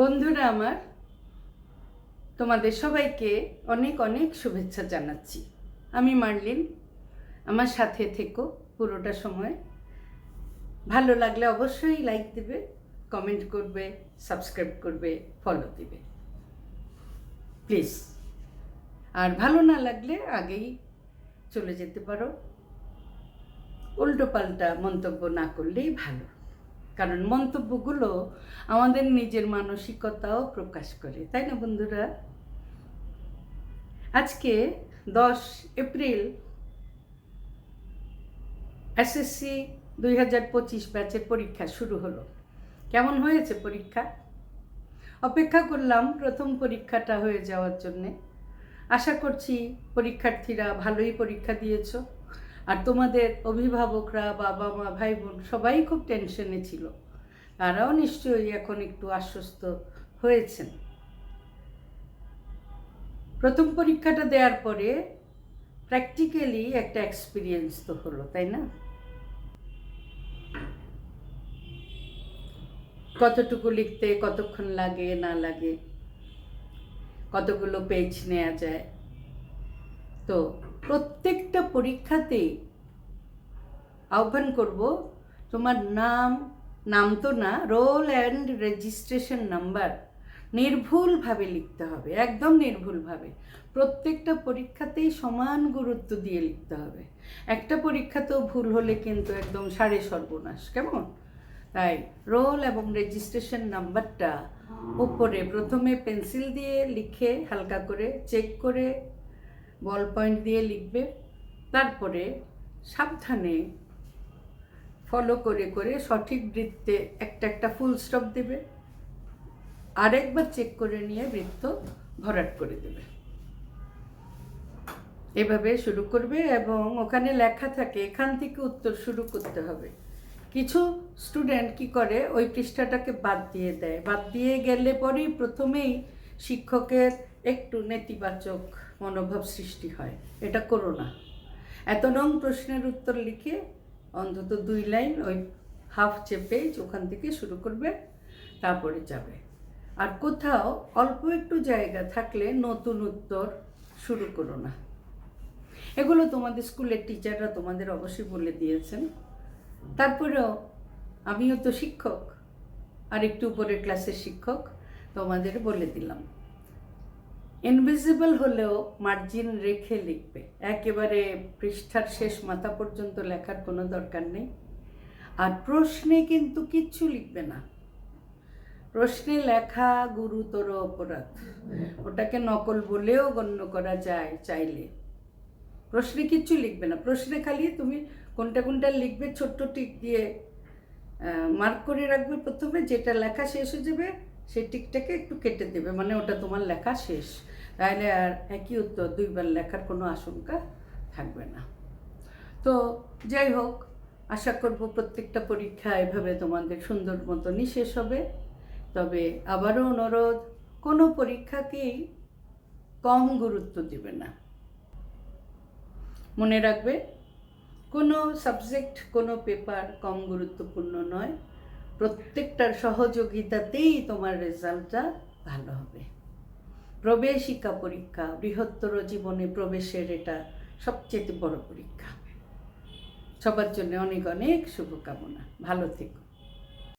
বন্ধুরা আমার, তোমাদের সবাইকে অনেক অনেক শুভেচ্ছা জানাচ্ছি। আমি মার্লিন, আমার সাথে থেকো পুরোটা সময়। ভালো লাগলে অবশ্যই লাইক দেবে কমেন্ট করবে সাবস্ক্রাইব করবে ফলো দেবে। প্লিজ আর ভালো না লাগলে আগেই চলে যেতে পারো। উল্টো পাল্টা মন্তব্য না করলেই ভালো। কারণ মন্তব্যগুলো আমাদের নিজের মানসিকতাও প্রকাশ করে, তাই না বন্ধুরা? আজকে দশ এপ্রিল, এসএসসি দুই হাজার পঁচিশ ব্যাচের পরীক্ষা শুরু হলো। কেমন হয়েছে পরীক্ষা? অপেক্ষা করলাম প্রথম পরীক্ষাটা হয়ে যাওয়ার জন্যে। আশা করছি পরীক্ষার্থীরা ভালোই পরীক্ষা দিয়েছ। আর তোমাদের অভিভাবকরা বাবা মা ভাই বোন সবাই খুব টেনশনে ছিল। তারাও নিশ্চয়ই এখন একটু আশ্বস্ত হয়েছেন। প্রথম পরীক্ষাটা দেওয়ার পরে প্র্যাকটিক্যালি একটা এক্সপিরিয়েন্স তো হলো, তাই না? কতটুকু লিখতে, কতক্ষণ লাগে, না লাগে, কতগুলো পেজ নেওয়া যায়। তো প্রত্যেকটা পরীক্ষাতেই আহ্বান করব, তোমার নাম নাম তো না, রোল অ্যান্ড রেজিস্ট্রেশন নাম্বার নির্ভুলভাবে লিখতে হবে, একদম নির্ভুলভাবে। প্রত্যেকটা পরীক্ষাতেই সমান গুরুত্ব দিয়ে লিখতে হবে। একটা পরীক্ষাতেও ভুল হলে কিন্তু একদম সাড়ে সর্বনাশ, কেমন? তাই রোল এবং রেজিস্ট্রেশন নাম্বারটা উপরে প্রথমে পেন্সিল দিয়ে লিখে হালকা করে চেক করে, বল পয়েন্ট দিয়ে লিখবে। তারপরে সাবধানে ফলো করে করে সঠিক বৃত্তে একটা একটা ফুল স্টপ দেবে। আরেকবার চেক করে নিয়ে বৃত্ত ভরাট করে দেবে। এভাবে শুরু করবে এবং ওখানে লেখা থাকে, এখান থেকে উত্তর শুরু করতে হবে। কিছু স্টুডেন্ট কি করে, ওই পৃষ্ঠাটাকে বাদ দিয়ে দেয়। বাদ দিয়ে গেলে পরেই প্রথমেই শিক্ষকের একটু নেতিবাচক মনোভাব সৃষ্টি হয়। এটা করো না। এত নং প্রশ্নের উত্তর লিখে অন্তত দুই লাইন ওই হাফ চেপে ওখান থেকে শুরু করবে, তারপরে যাবে। আর কোথাও অল্প একটু জায়গা থাকলে নতুন উত্তর শুরু করো না। এগুলো তোমাদের স্কুলের টিচাররা তোমাদের অবশ্যই বলে দিয়েছেন। তারপরেও আমিও তো শিক্ষক, আর একটু উপরের ক্লাসের শিক্ষক তোমাদের বলে দিলাম। ইনভিজিবল হলেও মার্জিন রেখে লিখবে। একেবারে পৃষ্ঠার শেষ মাথা পর্যন্ত লেখার কোনো দরকার নেই। আর প্রশ্নে কিন্তু কিচ্ছু লিখবে না। প্রশ্নে লেখা গুরুতর অপরাধ। ওটাকে নকল বলেও গণ্য করা যায় চাইলে। প্রশ্নে কিচ্ছু লিখবে না। প্রশ্নে খালি তুমি কোনটা কোনটা লিখবে, ছোট্ট টিক দিয়ে মার্ক করে রাখবে প্রথমে। যেটা লেখা শেষ হয়ে যাবে সেই টিকটাকে একটু কেটে দেবে মানে ওটা তোমার লেখা শেষ। তাহলে আর একই উত্তর, দুইবার লেখার কোনো আশঙ্কা থাকবে না। তো যাই হোক, আশা করব প্রত্যেকটা পরীক্ষা এভাবে তোমাদের সুন্দর মতনই শেষ হবে। তবে আবারও অনুরোধ, কোনো পরীক্ষাকেই কম গুরুত্ব দেবে না। মনে রাখবে, কোনো সাবজেক্ট, কোনো পেপার কম গুরুত্বপূর্ণ নয়। প্রত্যেকটার সহযোগিতাতেই তোমার রেজাল্টটা ভালো হবে। প্রবেশিকা পরীক্ষা, বৃহত্তর জীবনে প্রবেশের এটা সবচেয়ে বড় পরীক্ষা। সবার জন্য অনেক অনেক শুভকামনা। ভালো থেকো।